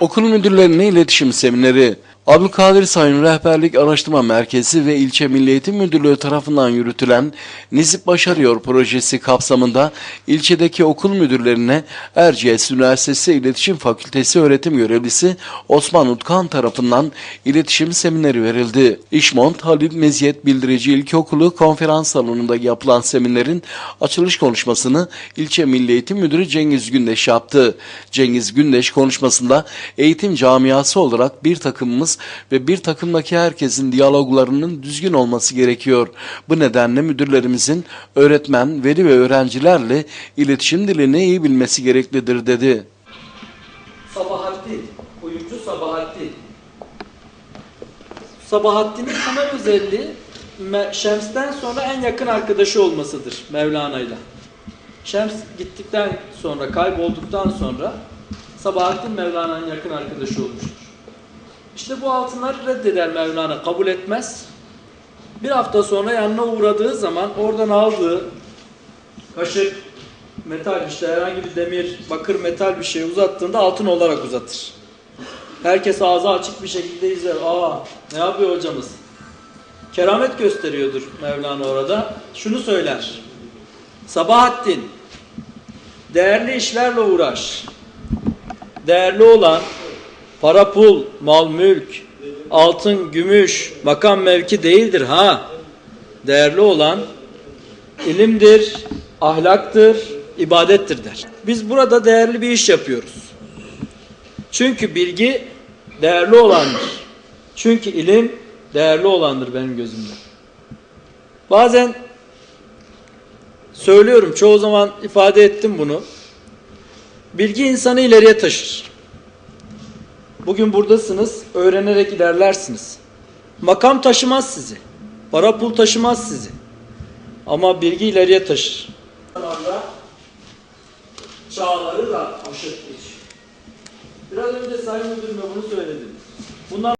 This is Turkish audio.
Okul müdürlerine iletişim semineri. Abdülkadir Sayın Rehberlik Araştırma Merkezi ve İlçe Milli Eğitim Müdürlüğü tarafından yürütülen Nizip Başarıyor projesi kapsamında ilçedeki okul müdürlerine Erciyes Üniversitesi İletişim Fakültesi öğretim görevlisi Osman Utkan tarafından iletişim semineri verildi. İşmont Halil Meziyet Bildirici İlkokulu konferans salonunda yapılan seminerin açılış konuşmasını ilçe Milli Eğitim Müdürü Cengiz Gündeş yaptı. Cengiz Gündeş konuşmasında eğitim camiası olarak bir takımımız ve bir takımdaki herkesin diyaloglarının düzgün olması gerekiyor. Bu nedenle müdürlerimizin öğretmen, veli ve öğrencilerle iletişim dilini iyi bilmesi gereklidir dedi. Sabahattin, oyuncu Sabahattin. Sabahattin'in temel özelliği Şems'ten sonra en yakın arkadaşı olmasıdır Mevlana'yla. Şems gittikten sonra, kaybolduktan sonra Sabahattin Mevlana'nın yakın arkadaşı olmuştur. İşte bu altınları reddeder Mevlana, kabul etmez. Bir hafta sonra yanına uğradığı zaman oradan aldığı kaşık, metal işte herhangi bir demir, bakır metal bir şey uzattığında altın olarak uzatır. Herkes ağzı açık bir şekilde izler. Aa ne yapıyor hocamız? Keramet gösteriyordur Mevlana orada. Şunu söyler. Sabahattin değerli işlerle uğraş. Değerli olan para pul, mal mülk, altın, gümüş, makam mevki değildir ha. Değerli olan ilimdir, ahlaktır, ibadettir der. Biz burada değerli bir iş yapıyoruz. Çünkü bilgi değerli olandır. Çünkü ilim değerli olandır benim gözümde. Bazen söylüyorum, çoğu zaman ifade ettim bunu. Bilgi insanı ileriye taşır. Bugün buradasınız, öğrenerek ilerlersiniz. Makam taşımaz sizi. Para pul taşımaz sizi. Ama bilgi ileriye taşır. Çağları da aşık geçiyor. Biraz önce Sayın Müdürüme bunu söyledim. Bundan